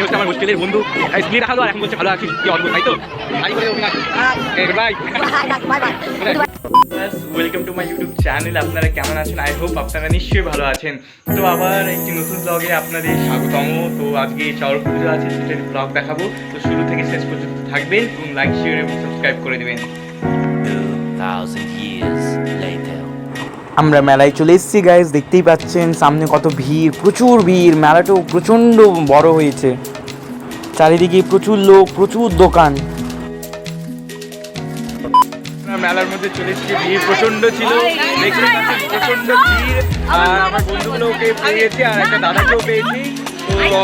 হচ্ছে আমার হোস্টেলের বন্ধু। আর এখন বলছে ভালো আছিস কি অদ্ভুত তাই তো? করে bye welcome to my YouTube channel আপনারা কেমন আছেন? আই হোপ আপনারা নিশ্চয়ই ভালো আছেন। তো আবার একটি নতুন ব্লগে আপনাদের স্বাগতম। তো আজকে চড়ক পুজো আছে সেটার ব্লগ দেখাবো। তো শুরু থেকে শেষ পর্যন্ত থাকবেন এবং লাইক শেয়ার এবং সাবস্ক্রাইব করে দেবেন। 2000 years later. আমরা মেলায় চলে এসেছি গাইজ দেখতেই পাচ্ছেন সামনে কত ভিড় প্রচুর ভিড়। মেলাটাও প্রচণ্ড বড় হয়েছে। চারিদিকে প্রচুর লোক প্রচুর দোকান। মেলার মধ্যে চলে এসেছি ভিড় প্রচণ্ড ছিল। প্রচণ্ড ভিড়। আর আমার বন্ধুগুলোকে পেয়েছি আর একটা দাদাকেও পেয়েছি। তো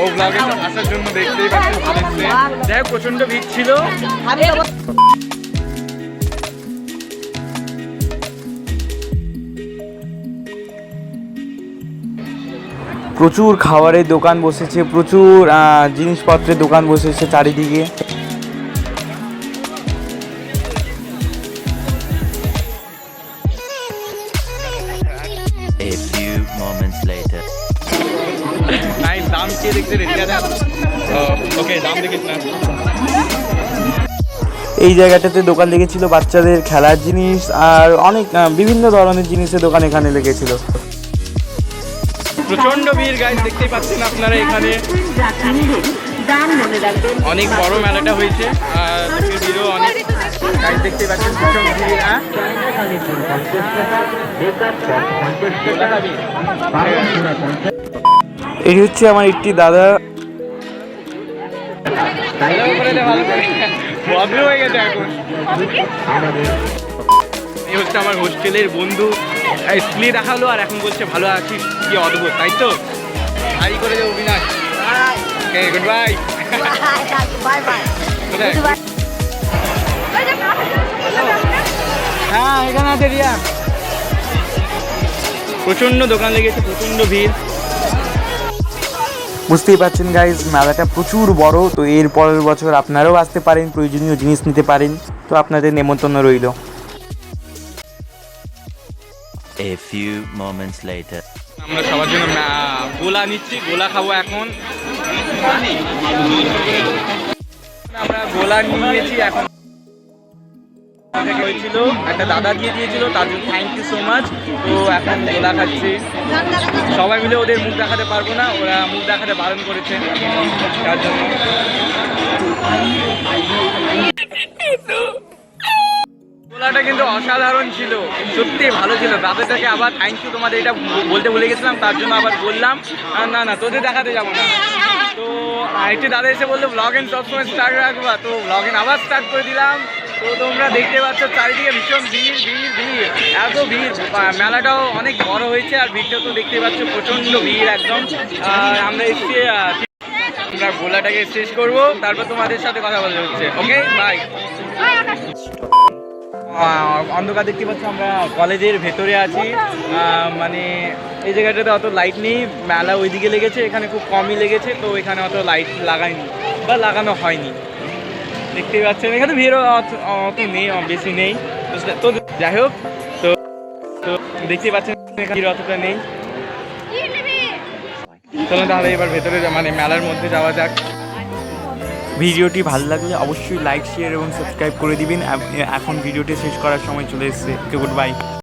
ও ব্লগে আসার জন্য দেখতেই এসছে। যাই হোক প্রচণ্ড ভিড় ছিল। প্রচুর খাবারের দোকান বসেছে প্রচুর আহ, জিনিসপত্রের দোকান বসেছে চারিদিকে। A few moments later. নাই দাম কে দেখতে রেডি আছে ওকে দাম দেখিস না এই জায়গাটাতে দোকান লেগেছিল বাচ্চাদের খেলার জিনিস আর অনেক বিভিন্ন ধরনের জিনিসের দোকান এখানে লেগেছিল। প্রচণ্ড ভিড় গাইজ দেখতেই পাচ্ছেন আপনারা এখানে। অনেক বড় মেলাটা হয়েছে আর ভিড়ও অনেক। গাইজ দেখতেই পাচ্ছেন প্রচণ্ড ভিড় হ্যাঁ? এটি হচ্ছে আমার একটি দাদা। হয়ে গেছে এখন। এই হচ্ছে আমার হোস্টেলের বন্ধু। স্প্লি দেখাল আর এখন বলছে ভালো আছিস কি অদ্ভুত তাই তো? হাই করে দে অবিনাশ গুড বাই হ্যাঁ এখানে আছে রিয়া। প্রচণ্ড দোকান লেগেছে প্রচণ্ড ভিড়। বুঝতেই পারছেন গাইজ মেলাটা প্রচুর বড় তো এর পরের বছর আপনারাও আসতে পারেন প্রয়োজনীয় জিনিস নিতে পারেন। তো আপনাদের নেমন্তন্ন রইল। A few moments later. আমরা সবার জন্য গোলা নিচ্ছি, গোলা খাব এখন। আমরা গোলা নিয়েছি এখন। হয়েছিল, একটা দাদা দিয়ে দিয়েছিল, তার জন্য থ্যাংক ইউ সো মাচ তো এখন গোলা খাচ্ছি। সবাই মিলে ওদের মুখ দেখাতে পারব না, ওরা মুখ দেখাতে বারণ করেছে। তার জন্য। গোলাটা কিন্তু অসাধারণ ছিল। সত্যি ভালো ছিল। দাদাটাকে আবার থ্যাংক ইউ তোমাদের এটা বলতে ভুলে গেছিলাম, তার জন্য আবার বললাম। না না, তোদের দেখাতে যাব না। তো একটি দাদা এসে বলল ব্লগ সবসময় স্টার্ট রাখবা। তো ব্লগ আবার স্টার্ট করে দিলাম। তো তোমরা দেখতে পাচ্ছ, চারিদিকে ভীষণ ভিড় ভিড় ভিড়, এত ভিড়। মেলাটাও অনেক বড় হয়েছে আর ভিড়টা তো দেখতে পাচ্ছ, প্রচণ্ড ভিড় একদম। আর আমরা এসছি আমরা গোলাটাকে শেষ করব। তারপর তোমাদের সাথে কথা বলা হচ্ছে। ওকে বাই অন্ধকার দেখতে পাচ্ছ আমরা কলেজের ভেতরে আছি। মানে এই জায়গাটাতে অত লাইট নেই মেলা ওইদিকে লেগেছে এখানে খুব কমই লেগেছে তো এখানে অত লাইট লাগায়নি বা লাগানো হয়নি। দেখতেই পাচ্ছেন এখানে ভিড়ও অত নেই বেশি নেই? তো যাই হোক তো তো দেখতেই পাচ্ছেন এখানে ভিড় অতটা নেই। চলুন তাহলে এবার ভেতরে মানে মেলার মধ্যে যাওয়া যাক। ভিডিওটি ভালো লাগলে অবশ্যই লাইক শেয়ার এবং সাবস্ক্রাইব করে দিবেন। এখন ভিডিওটি শেষ করার সময় চলে এসেছে। Good bye